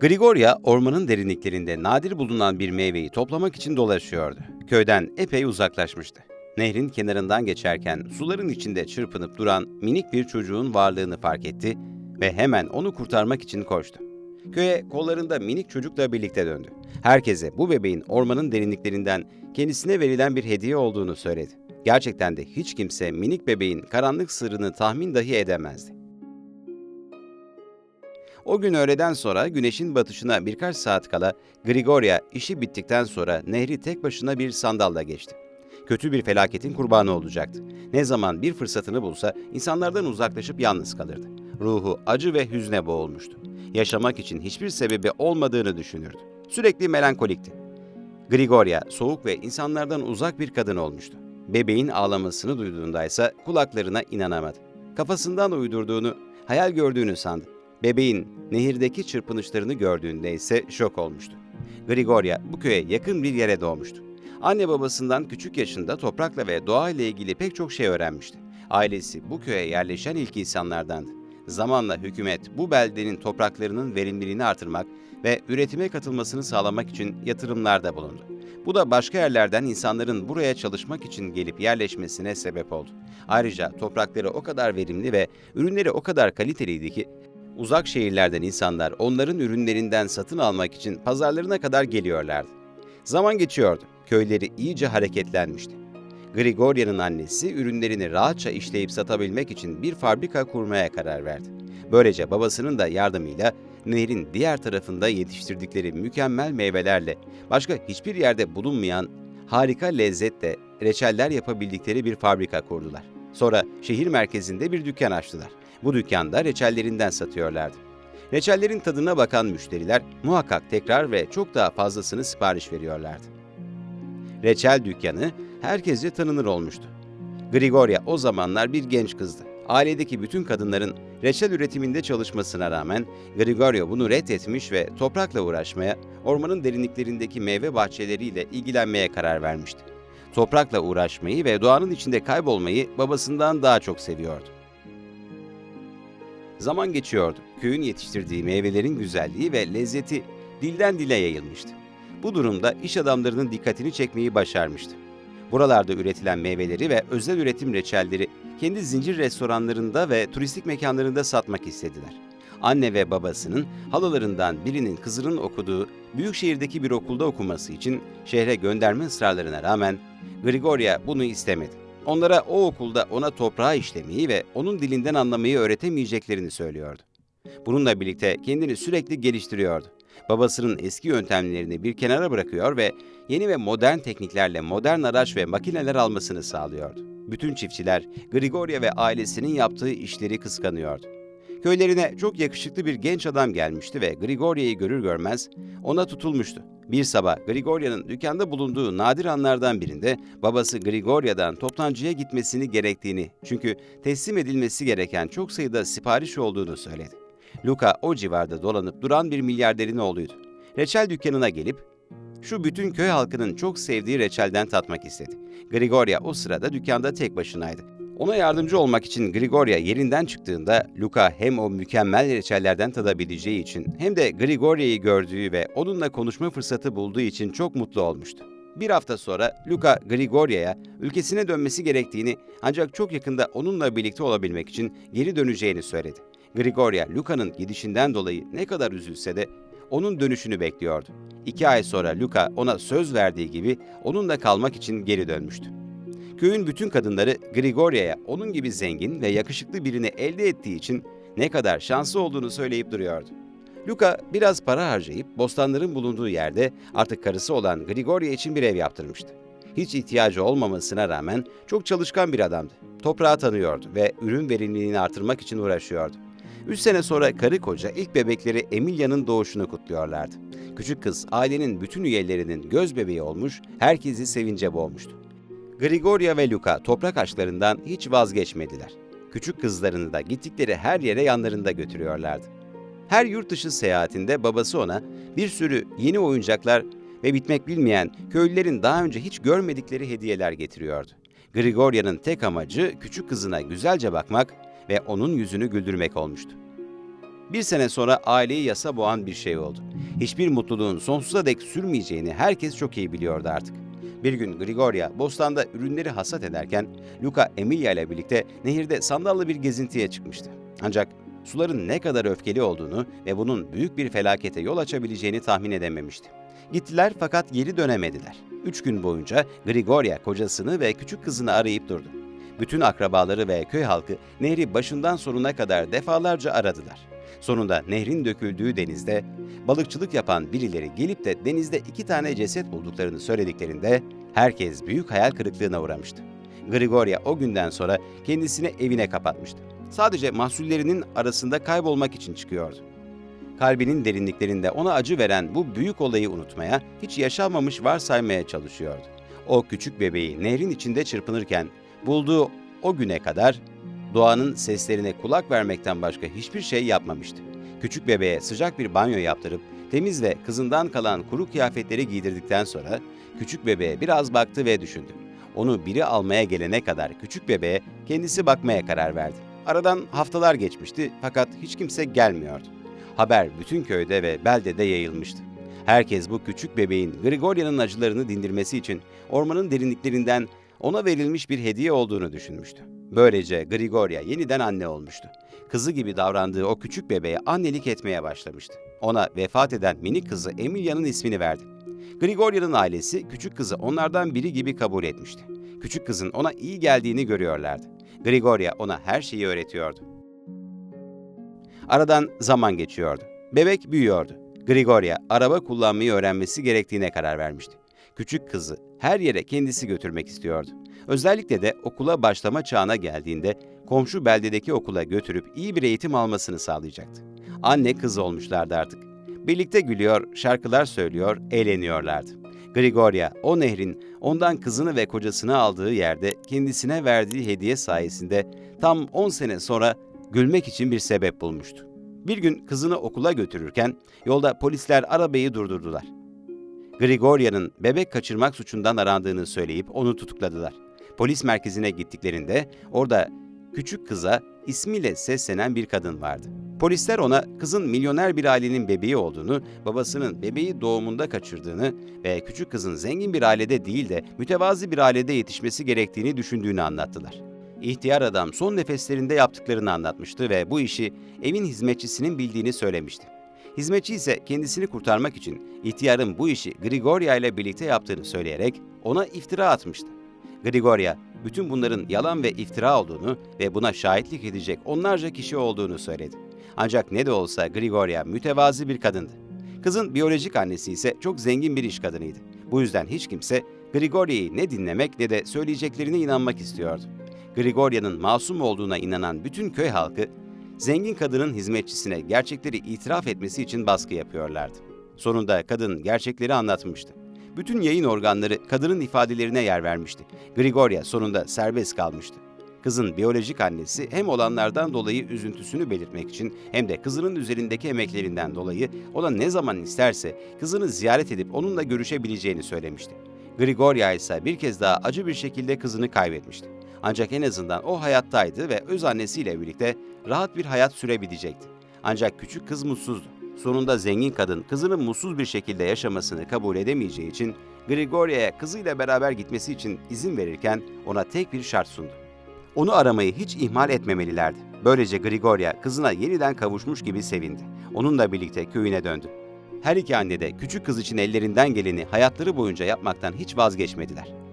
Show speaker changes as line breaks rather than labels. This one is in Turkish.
Grigorya, ormanın derinliklerinde nadir bulunan bir meyveyi toplamak için dolaşıyordu. Köyden epey uzaklaşmıştı. Nehrin kenarından geçerken suların içinde çırpınıp duran minik bir çocuğun varlığını fark etti ve hemen onu kurtarmak için koştu. Köye kollarında minik çocukla birlikte döndü. Herkese bu bebeğin ormanın derinliklerinden kendisine verilen bir hediye olduğunu söyledi. Gerçekten de hiç kimse minik bebeğin karanlık sırrını tahmin dahi edemezdi. O gün öğleden sonra güneşin batışına birkaç saat kala Grigorya işi bittikten sonra nehri tek başına bir sandalla geçti. Kötü bir felaketin kurbanı olacaktı. Ne zaman bir fırsatını bulsa insanlardan uzaklaşıp yalnız kalırdı. Ruhu acı ve hüzne boğulmuştu. Yaşamak için hiçbir sebebi olmadığını düşünürdü. Sürekli melankolikti. Grigorya soğuk ve insanlardan uzak bir kadın olmuştu. Bebeğin ağlamasını duyduğunda ise kulaklarına inanamadı. Kafasından uydurduğunu, hayal gördüğünü sandı. Bebeğin nehirdeki çırpınışlarını gördüğünde ise şok olmuştu. Grigorya bu köye yakın bir yere doğmuştu. Anne babasından küçük yaşında toprakla ve doğa ile ilgili pek çok şey öğrenmişti. Ailesi bu köye yerleşen ilk insanlardandı. Zamanla hükümet bu beldenin topraklarının verimliliğini artırmak ve üretime katılmasını sağlamak için yatırımlarda bulundu. Bu da başka yerlerden insanların buraya çalışmak için gelip yerleşmesine sebep oldu. Ayrıca toprakları o kadar verimli ve ürünleri o kadar kaliteliydi ki uzak şehirlerden insanlar onların ürünlerinden satın almak için pazarlarına kadar geliyorlardı. Zaman geçiyordu. Köyleri iyice hareketlenmişti. Grigorya'nın annesi ürünlerini rahatça işleyip satabilmek için bir fabrika kurmaya karar verdi. Böylece babasının da yardımıyla nehrin diğer tarafında yetiştirdikleri mükemmel meyvelerle başka hiçbir yerde bulunmayan harika lezzetle reçeller yapabildikleri bir fabrika kurdular. Sonra şehir merkezinde bir dükkan açtılar. Bu dükkanda reçellerinden satıyorlardı. Reçellerin tadına bakan müşteriler muhakkak tekrar ve çok daha fazlasını sipariş veriyorlardı. Reçel dükkanı herkesce tanınır olmuştu. Grigorya o zamanlar bir genç kızdı. Ailedeki bütün kadınların reçel üretiminde çalışmasına rağmen Grigorya bunu reddetmiş ve toprakla uğraşmaya, ormanın derinliklerindeki meyve bahçeleriyle ilgilenmeye karar vermişti. Toprakla uğraşmayı ve doğanın içinde kaybolmayı babasından daha çok seviyordu. Zaman geçiyordu. Köyün yetiştirdiği meyvelerin güzelliği ve lezzeti dilden dile yayılmıştı. Bu durumda iş adamlarının dikkatini çekmeyi başarmıştı. Buralarda üretilen meyveleri ve özel üretim reçelleri kendi zincir restoranlarında ve turistik mekanlarında satmak istediler. Anne ve babasının halalarından birinin kızının okuduğu büyük şehirdeki bir okulda okuması için şehre gönderme ısrarlarına rağmen Grigorya bunu istemedi. Onlara o okulda ona toprağı işlemeyi ve onun dilinden anlamayı öğretemeyeceklerini söylüyordu. Bununla birlikte kendini sürekli geliştiriyordu. Babasının eski yöntemlerini bir kenara bırakıyor ve yeni ve modern tekniklerle modern araç ve makineler almasını sağlıyordu. Bütün çiftçiler Grigorya ve ailesinin yaptığı işleri kıskanıyordu. Köylerine çok yakışıklı bir genç adam gelmişti ve Grigorya'yı görür görmez ona tutulmuştu. Bir sabah Grigorya'nın dükkanda bulunduğu nadir anlardan birinde babası Grigorya'dan toptancıya gitmesini gerektiğini çünkü teslim edilmesi gereken çok sayıda sipariş olduğunu söyledi. Luca o civarda dolanıp duran bir milyarderin oğluydu. Reçel dükkanına gelip şu bütün köy halkının çok sevdiği reçelden tatmak istedi. Grigorya o sırada dükkanda tek başınaydı. Ona yardımcı olmak için Grigorya yerinden çıktığında Luca hem o mükemmel reçellerden tadabileceği için hem de Grigorya'yı gördüğü ve onunla konuşma fırsatı bulduğu için çok mutlu olmuştu. Bir hafta sonra Luca Grigorya'ya ülkesine dönmesi gerektiğini ancak çok yakında onunla birlikte olabilmek için geri döneceğini söyledi. Grigorya, Luca'nın gidişinden dolayı ne kadar üzülse de onun dönüşünü bekliyordu. İki ay sonra Luca ona söz verdiği gibi onunla kalmak için geri dönmüştü. Köyün bütün kadınları Grigorya'ya onun gibi zengin ve yakışıklı birini elde ettiği için ne kadar şanslı olduğunu söyleyip duruyordu. Luca biraz para harcayıp bostanların bulunduğu yerde artık karısı olan Grigorya için bir ev yaptırmıştı. Hiç ihtiyacı olmamasına rağmen çok çalışkan bir adamdı. Toprağı tanıyordu ve ürün verimliliğini artırmak için uğraşıyordu. Üç sene sonra karı koca ilk bebekleri Emilia'nın doğuşunu kutluyorlardı. Küçük kız ailenin bütün üyelerinin göz bebeği olmuş, herkesi sevince boğmuştu. Grigorya ve Luca toprak aşklarından hiç vazgeçmediler. Küçük kızlarını da gittikleri her yere yanlarında götürüyorlardı. Her yurt dışı seyahatinde babası ona bir sürü yeni oyuncaklar ve bitmek bilmeyen köylülerin daha önce hiç görmedikleri hediyeler getiriyordu. Grigorya'nın tek amacı küçük kızına güzelce bakmak ve onun yüzünü güldürmek olmuştu. Bir sene sonra aileyi yasa boğan bir şey oldu. Hiçbir mutluluğun sonsuza dek sürmeyeceğini herkes çok iyi biliyordu artık. Bir gün Grigoria bostanda ürünleri hasat ederken Luca Emilia ile birlikte nehirde sandallı bir gezintiye çıkmıştı. Ancak suların ne kadar öfkeli olduğunu ve bunun büyük bir felakete yol açabileceğini tahmin edememişti. Gittiler fakat geri dönemediler. Üç gün boyunca Grigoria kocasını ve küçük kızını arayıp durdu. Bütün akrabaları ve köy halkı nehri başından sonuna kadar defalarca aradılar. Sonunda nehrin döküldüğü denizde balıkçılık yapan birileri gelip de denizde iki tane ceset bulduklarını söylediklerinde herkes büyük hayal kırıklığına uğramıştı. Grigoria o günden sonra kendisini evine kapatmıştı. Sadece mahsullerinin arasında kaybolmak için çıkıyordu. Kalbinin derinliklerinde ona acı veren bu büyük olayı unutmaya, hiç yaşanmamış varsaymaya çalışıyordu. O küçük bebeği nehrin içinde çırpınırken bulduğu o güne kadar doğanın seslerine kulak vermekten başka hiçbir şey yapmamıştı. Küçük bebeğe sıcak bir banyo yaptırıp temiz ve kızından kalan kuru kıyafetleri giydirdikten sonra küçük bebeğe biraz baktı ve düşündü. Onu biri almaya gelene kadar küçük bebeğe kendisi bakmaya karar verdi. Aradan haftalar geçmişti fakat hiç kimse gelmiyordu. Haber bütün köyde ve beldede yayılmıştı. Herkes bu küçük bebeğin Grigoria'nın acılarını dindirmesi için ormanın derinliklerinden ona verilmiş bir hediye olduğunu düşünmüştü. Böylece Grigoria yeniden anne olmuştu. Kızı gibi davrandığı o küçük bebeğe annelik etmeye başlamıştı. Ona vefat eden minik kızı Emilia'nın ismini verdi. Grigoria'nın ailesi küçük kızı onlardan biri gibi kabul etmişti. Küçük kızın ona iyi geldiğini görüyorlardı. Grigoria ona her şeyi öğretiyordu. Aradan zaman geçiyordu. Bebek büyüyordu. Grigoria araba kullanmayı öğrenmesi gerektiğine karar vermişti. Küçük kızı her yere kendisi götürmek istiyordu. Özellikle de okula başlama çağına geldiğinde komşu beldedeki okula götürüp iyi bir eğitim almasını sağlayacaktı. Anne kız olmuşlardı artık. Birlikte gülüyor, şarkılar söylüyor, eğleniyorlardı. Grigoria, o nehrin ondan kızını ve kocasını aldığı yerde kendisine verdiği hediye sayesinde tam 10 sene sonra gülmek için bir sebep bulmuştu. Bir gün kızını okula götürürken yolda polisler arabayı durdurdular. Grigoria'nın bebek kaçırmak suçundan arandığını söyleyip onu tutukladılar. Polis merkezine gittiklerinde orada küçük kıza ismiyle seslenen bir kadın vardı. Polisler ona kızın milyoner bir ailenin bebeği olduğunu, babasının bebeği doğumunda kaçırdığını ve küçük kızın zengin bir ailede değil de mütevazi bir ailede yetişmesi gerektiğini düşündüğünü anlattılar. İhtiyar adam son nefeslerinde yaptıklarını anlatmıştı ve bu işi evin hizmetçisinin bildiğini söylemişti. Hizmetçi ise kendisini kurtarmak için ihtiyarın bu işi Grigoria ile birlikte yaptığını söyleyerek ona iftira atmıştı. Grigoria, bütün bunların yalan ve iftira olduğunu ve buna şahitlik edecek onlarca kişi olduğunu söyledi. Ancak ne de olsa Grigoria mütevazi bir kadındı. Kızın biyolojik annesi ise çok zengin bir iş kadınıydı. Bu yüzden hiç kimse Grigoria'yı ne dinlemek ne de söyleyeceklerine inanmak istiyordu. Grigoria'nın masum olduğuna inanan bütün köy halkı, zengin kadının hizmetçisine gerçekleri itiraf etmesi için baskı yapıyorlardı. Sonunda kadın gerçekleri anlatmıştı. Bütün yayın organları kadının ifadelerine yer vermişti. Grigoria sonunda serbest kalmıştı. Kızın biyolojik annesi hem olanlardan dolayı üzüntüsünü belirtmek için hem de kızının üzerindeki emeklerinden dolayı ona ne zaman isterse kızını ziyaret edip onunla görüşebileceğini söylemişti. Grigoria ise bir kez daha acı bir şekilde kızını kaybetmişti. Ancak en azından o hayattaydı ve öz annesiyle birlikte rahat bir hayat sürebilecekti. Ancak küçük kız mutsuzdu. Sonunda zengin kadın kızının mutsuz bir şekilde yaşamasını kabul edemeyeceği için Grigoria'ya kızıyla beraber gitmesi için izin verirken ona tek bir şart sundu. Onu aramayı hiç ihmal etmemelilerdi. Böylece Grigoria kızına yeniden kavuşmuş gibi sevindi. Onunla birlikte köyüne döndü. Her iki anne de küçük kız için ellerinden geleni hayatları boyunca yapmaktan hiç vazgeçmediler.